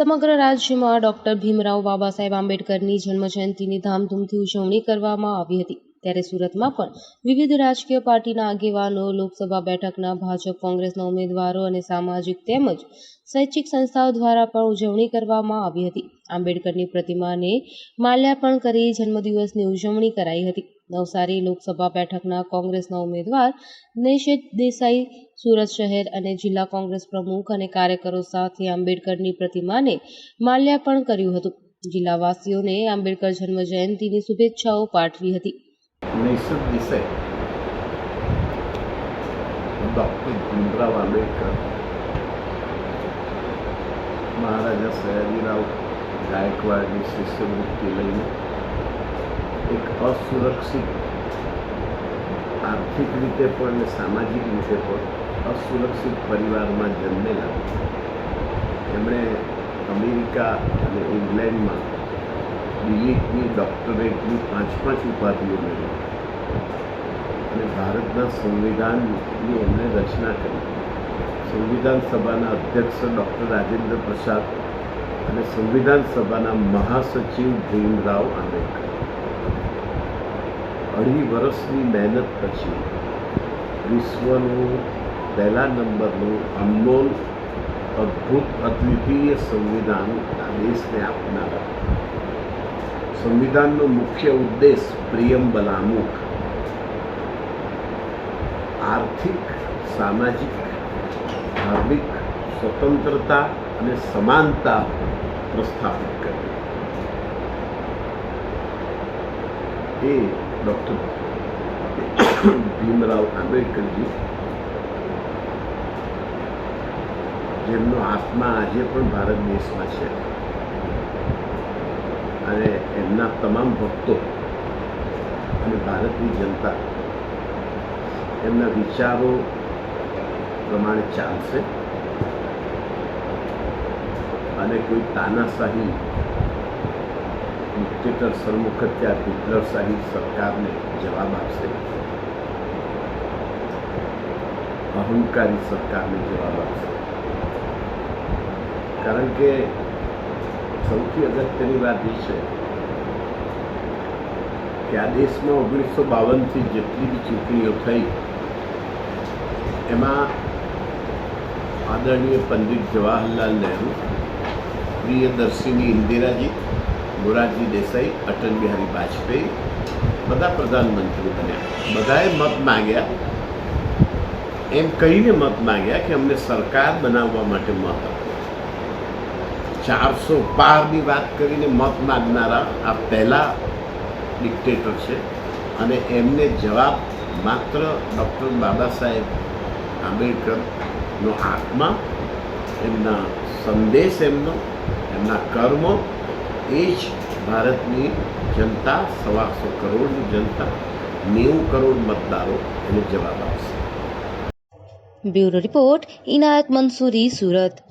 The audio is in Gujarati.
સમગ્ર રાજ્યમાં ડોક્ટર ભીમરાવ બાબા સાહેબ આંબેડકરની જન્મજયંતિની ધામધૂમથી ઉજવણી કરવામાં આવી હતી. ત્યારે સુરતમાં પણ વિવિધ રાજકીય પાર્ટીના આગેવાનો, લોકસભા બેઠકના ભાજપ, કોંગ્રેસના ઉમેદવારો અને સામાજિક તેમજ શૈક્ષિક સંસ્થાઓ દ્વારા પણ ઉજવણી કરવામાં આવી હતી. આંબેડકરની પ્રતિમાને માલ્યાર્પણ કરી જન્મદિવસની ઉજવણી કરાઈ હતી. નવસારી લોકસભા બેઠકના કોંગ્રેસના ઉમેદવાર નિશેદ દેસાઈ, સુરત શહેર અને જિલ્લા કોંગ્રેસ પ્રમુખ અને કાર્યકરો સાથે આંબેડકરની પ્રતિમાને માલ્યાર્પણ કર્યું હતું. જિલ્લાવાસીઓને આંબેડકર જન્મ જયંતિની શુભેચ્છાઓ પાઠવી હતી. નૈસદ દિશે ડૉક્ટર ભીમરાવ આંબેડકર મહારાજા સયાજીરાવ ગાયકવાડની શિષ્યવૃત્તિ લઈને એક અસુરક્ષિત આર્થિક રીતે પણ અને સામાજિક રીતે પણ અસુરક્ષિત પરિવારમાં જન્મેલા એમણે અમેરિકા અને ઇંગ્લેન્ડમાં ડિલીટની ડૉક્ટરેટની પાંચ પાંચ ઉપાધિઓ મેળવી. અને ભારતના સંવિધાનની એમણે રચના કરી. સંવિધાન સભાના અધ્યક્ષ ડૉક્ટર રાજેન્દ્ર પ્રસાદ અને સંવિધાન સભાના મહાસચિવ ભીમરાવ આંબેડકર. અઢી વર્ષની મહેનત પછી વિશ્વનું પહેલા નંબરનું અનમોલ અદ્ભુત અદ્વિતીય સંવિધાન આ દેશને આપનારા. સંવિધાનનો મુખ્ય ઉદ્દેશ પ્રિયમ્બલ આમુખ આર્થિક, સામાજિક, ધાર્મિક, સ્વતંત્રતા અને સમાનતા પ્રસ્થાપિત કરી એ ડૉક્ટર ભીમરાવ આંબેડકરજી, જેમનો આત્મા આજે પણ ભારત દેશમાં છે. અને એમના તમામ ભક્તો અને ભારતની જનતા એમના વિચારો પ્રમાણે ચાલશે અને કોઈ તાનાશાહી ડિક્ટેટર સરમુખત્યા હિટલરશાહી સરકારને જવાબ આપશે. અહંકારી સરકારને જવાબ આપશે. કારણ કે સૌથી અગત્યની વાત એ છે કે આ દેશમાં ઓગણીસો બાવનથી જેટલી બી ચૂંટણીઓ થઈ, એમાં આદરણીય પંડિત જવાહરલાલ નહેરુ, પ્રિયદર્શિની ઇન્દિરાજી, મોરારજી દેસાઈ, અટલ બિહારી વાજપેયી બધા પ્રધાનમંત્રી બન્યા. બધાએ મત માગ્યા. એમ કહીને મત માગ્યા કે અમને સરકાર બનાવવા માટે મત આપો ચારસો બારની વાત કરીને મત માગનારા આ પહેલા ડિક્ટેટર છે. અને એમને જવાબ માત્ર ડૉક્ટર બાબા સાહેબ આંબેડકરનો આત્મા એમના સંદેશ એમનો, એમના કર્મો, એ જ ભારતની જનતા સવાસો કરોડની જનતા, નેવું કરોડ મતદારો એને જવાબ આપશે. Bureau report, Inayat Mansuri, Surat.